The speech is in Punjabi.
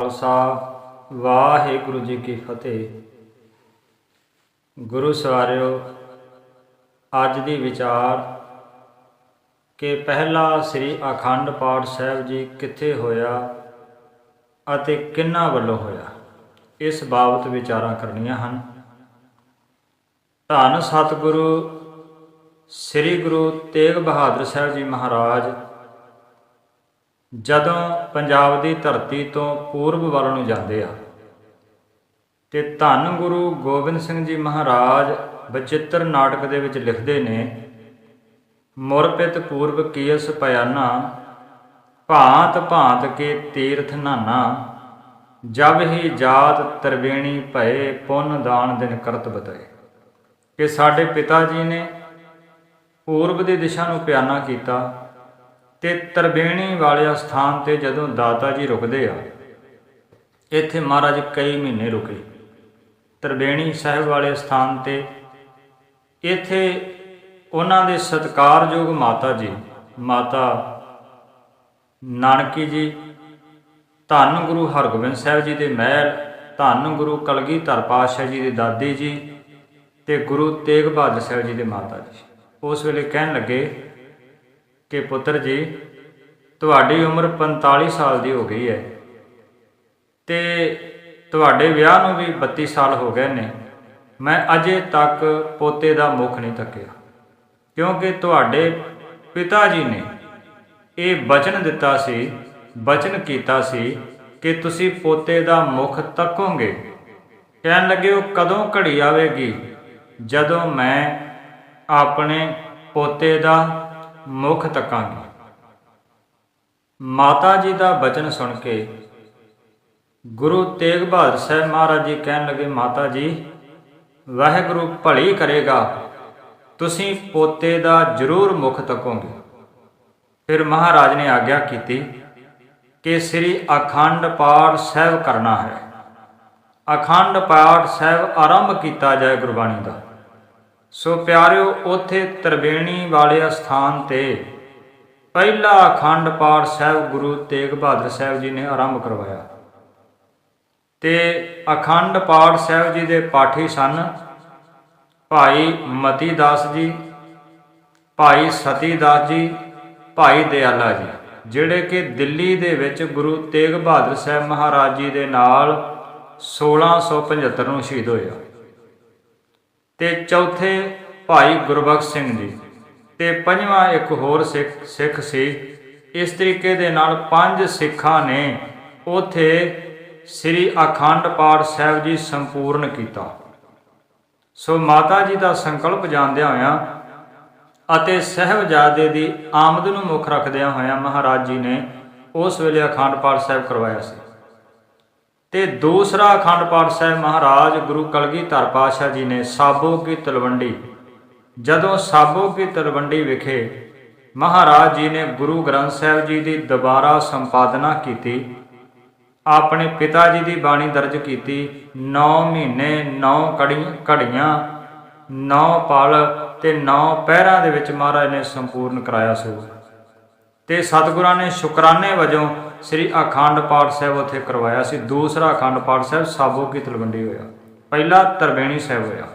ਖਾਲਸਾ ਵਾਹਿਗੁਰੂ ਜੀ ਕੀ ਫਤਿਹ। ਗੁਰੂ ਸਵਾਰਿਓ, ਅੱਜ ਦੀ ਵਿਚਾਰ ਕਿ ਪਹਿਲਾ ਸ੍ਰੀ ਅਖੰਡ ਪਾਠ ਸਾਹਿਬ ਜੀ ਕਿੱਥੇ ਹੋਇਆ ਅਤੇ ਕਿੰਨਾ ਵੱਲੋਂ ਹੋਇਆ, ਇਸ ਬਾਬਤ ਵਿਚਾਰਾਂ ਕਰਨੀਆਂ ਹਨ। ਧੰਨ ਸਤਿਗੁਰੂ, ਸ੍ਰੀ ਗੁਰੂ ਤੇਗ ਬਹਾਦਰ ਸਾਹਿਬ ਜੀ ਮਹਾਰਾਜ ਜਦੋਂ ਪੰਜਾਬ ਦੀ ਧਰਤੀ ਤੋਂ ਪੂਰਬ ਵੱਲ ਨੂੰ ਜਾਂਦੇ ਆ, ਤੇ ਧੰਨ ਗੁਰੂ ਗੋਬਿੰਦ ਸਿੰਘ ਜੀ ਮਹਾਰਾਜ ਬਚਿੱਤਰ ਨਾਟਕ ਦੇ ਵਿੱਚ ਲਿਖਦੇ ਨੇ ਮੁਰਪਿਤ ਪੂਰਬ ਕੀਸ ਪਿਆਨਾ ਭਾਂਤ ਭਾਂਤ ਕੇ ਤੀਰਥ ਨਾਨਾ, ਜਬ ਹੀ ਜਾਤ ਤਰਵੇਣੀ ਭਏ ਪੁੰਨ ਦਾਨ ਦਿਨ ਕਰਤ ਬਤਾਏ ਕਿ ਸਾਡੇ ਪਿਤਾ ਜੀ ਨੇ ਪੂਰਬ ਦੀ ਦਿਸ਼ਾ ਨੂੰ ਪਿਆਨਾ ਕੀਤਾ ਤੇ ਤਰਬੇਣੀ ਵਾਲੇ ਸਥਾਨ ਤੇ ਜਦੋਂ ਦਾਤਾ ਜੀ ਰੁਕਦੇ ਆ, ਇੱਥੇ ਮਹਾਰਾਜ ਕਈ ਮਹੀਨੇ ਰੁਕੇ। ਤਰਬੇਣੀ ਸਾਹਿਬ ਵਾਲੇ ਸਥਾਨ ਤੇ ਇੱਥੇ ਉਹਨਾਂ ਦੇ ਸਤਕਾਰਯੋਗ ਮਾਤਾ ਜੀ, ਮਾਤਾ ਨਾਨਕੀ ਜੀ, ਧੰਨ ਗੁਰੂ ਹਰਗੋਬਿੰਦ ਸਾਹਿਬ ਜੀ ਦੇ ਮਹਿਲ, ਧੰਨ ਗੁਰੂ ਕਲਗੀਧਰ ਪਾਤਸ਼ਾਹ ਜੀ ਦੇ ਦਾਦੀ ਜੀ ਤੇ ਗੁਰੂ ਤੇਗ ਬਹਾਦਰ ਸਾਹਿਬ ਜੀ ਦੇ ਮਾਤਾ ਜੀ। ਉਸ ਵੇਲੇ ਕਹਿਣ ਲੱਗੇ ਕਿ ਪੁੱਤਰ ਜੀ, ਤੁਹਾਡੀ ਉਮਰ 45 ਸਾਲ ਦੀ ਹੋ ਗਈ ਹੈ ਤੇ ਤੁਹਾਡੇ ਵਿਆਹ ਨੂੰ ਵੀ 32 ਸਾਲ ਹੋ ਗਏ ਨੇ। ਮੈਂ ਅਜੇ ਤੱਕ ਪੋਤੇ ਦਾ ਮੁਖ ਨਹੀਂ ਤੱਕਿਆ ਕਿਉਂਕਿ ਤੁਹਾਡੇ ਪਿਤਾ ਜੀ ਨੇ ਇਹ ਵਚਨ ਦਿੱਤਾ ਸੀ ਵਚਨ ਕੀਤਾ ਸੀ ਕਿ ਤੁਸੀਂ ਪੋਤੇ ਦਾ ਮੁਖ ਤੱਕੋਗੇ ਕਹਿਣ ਲੱਗੇ, ਉਹ ਕਦੋਂ ਘੜੀ ਆਵੇਗੀ? ਜਦੋਂ ਮੈਂ ਆਪਣੇ ਪੋਤੇ ਦਾ ਮੁਖ ਤੱਕਾਂਗੀ। ਮਾਤਾ ਜੀ ਦਾ ਬਚਨ ਸੁਣ ਕੇ ਗੁਰੂ ਤੇਗ ਬਹਾਦਰ ਸਾਹਿਬ ਮਹਾਰਾਜ ਜੀ ਕਹਿਣ ਲੱਗੇ, ਮਾਤਾ ਜੀ, ਵਾਹਿਗੁਰੂ ਭਲੀ ਕਰੇਗਾ। ਤੁਸੀਂ ਪੋਤੇ ਦਾ ਜ਼ਰੂਰ ਮੁਖ ਤੱਕੋਗੇ। ਫਿਰ ਮਹਾਰਾਜ ਨੇ ਆਗਿਆ ਕੀਤੀ ਕਿ ਸ੍ਰੀ ਅਖੰਡ ਪਾਠ ਸਾਹਿਬ ਕਰਨਾ ਹੈ। ਅਖੰਡ ਪਾਠ ਸਾਹਿਬ ਆਰੰਭ ਕੀਤਾ ਜਾਏ ਗੁਰਬਾਣੀ ਦਾ। ਸੋ ਪਿਆਰਿਓ, ਉਥੇ ਤਰਵੇਣੀ ਵਾਲੇ ਸਥਾਨ ਤੇ ਪਹਿਲਾ ਅਖੰਡ ਪਾਠ ਸਾਹਿਬ ਗੁਰੂ ਤੇਗ ਬਹਾਦਰ ਸਾਹਿਬ ਜੀ ਨੇ ਆਰੰਭ ਕਰਵਾਇਆ। ਤੇ ਅਖੰਡ ਪਾਠ ਸਾਹਿਬ ਜੀ ਦੇ ਪਾਠੀ ਸਨ ਭਾਈ ਮਤੀ ਦਾਸ ਜੀ, ਭਾਈ ਸਤੀ ਦਾਸ ਜੀ, ਭਾਈ ਦਿਆਲਾ ਜੀ, ਜਿਹੜੇ ਕਿ ਦਿੱਲੀ ਦੇ ਵਿੱਚ ਗੁਰੂ ਤੇਗ ਬਹਾਦਰ ਸਾਹਿਬ ਮਹਾਰਾਜ ਜੀ ਦੇ ਨਾਲ 1675 ਨੂੰ ਸ਼ਹੀਦ ਹੋਇਆ। ਤੇ ਚੌਥੇ ਭਾਈ ਗੁਰਬਖਸ਼ ਸਿੰਘ ਜੀ ਤੇ ਪੰਜਵਾਂ ਇੱਕ ਹੋਰ ਸਿੱਖ ਸਿੱਖ ਸੀ। ਇਸ ਤਰੀਕੇ ਦੇ ਨਾਲ ਪੰਜ ਸਿੱਖਾਂ ਨੇ ਉਥੇ ਸ੍ਰੀ ਅਖੰਡ ਪਾਠ ਸਾਹਿਬ ਜੀ ਸੰਪੂਰਨ ਕੀਤਾ। ਸੋ ਮਾਤਾ ਜੀ ਦਾ ਸੰਕਲਪ ਜਾਣਦਿਆਂ ਹੋਇਆਂ ਅਤੇ ਸਹਿਬਜ਼ਾਦੇ ਦੀ ਆਮਦ ਨੂੰ ਮੁੱਖ ਰੱਖਦਿਆਂ ਹੋਇਆਂ ਮਹਾਰਾਜ ਜੀ ਨੇ ਉਸ ਵੇਲੇ ਅਖੰਡ ਪਾਠ ਸਾਹਿਬ ਕਰਵਾਇਆ ਸੀ। ਤੇ ਦੂਸਰਾ ਅਖੰਡ ਪਾਠ ਸਾਹਿਬ ਮਹਾਰਾਜ ਗੁਰੂ ਕਲਗੀਧਰ ਪਾਤਸ਼ਾਹ ਜੀ ਨੇ ਸਾਬੋ ਕੀ ਤਲਵੰਡੀ। ਜਦੋਂ ਸਾਬੋ ਕੀ ਤਲਵੰਡੀ ਵਿਖੇ ਮਹਾਰਾਜ ਜੀ ਨੇ ਗੁਰੂ ਗ੍ਰੰਥ ਸਾਹਿਬ ਜੀ ਦੀ ਦੁਬਾਰਾ ਸੰਪਾਦਨਾ ਕੀਤੀ, ਆਪਣੇ ਪਿਤਾ ਜੀ ਦੀ ਬਾਣੀ ਦਰਜ ਕੀਤੀ 9 ਮਹੀਨੇ 9 ਘੜੀਆਂ 9 ਪਲ ਤੇ 9 ਪਹਿਰਾਂ ਦੇ ਵਿੱਚ ਮਹਾਰਾਜ ਨੇ ਸੰਪੂਰਨ ਕਰਾਇਆ ਸੀ ਤੇ ਸਤਿਗੁਰਾਂ ਨੇ ਸ਼ੁਕਰਾਨੇ ਵਜੋਂ ਸ੍ਰੀ ਅਖੰਡ ਪਾਠ ਸਾਹਿਬ ਉੱਥੇ ਕਰਵਾਇਆ ਸੀ। ਦੂਸਰਾ ਅਖੰਡ ਪਾਠ ਸਾਹਿਬ ਸਾਬੋ ਕੀ ਤਲਵੰਡੀ ਹੋਇਆ। ਪਹਿਲਾ ਤਰਬੇਣੀ ਸਾਹਿਬ ਹੋਇਆ।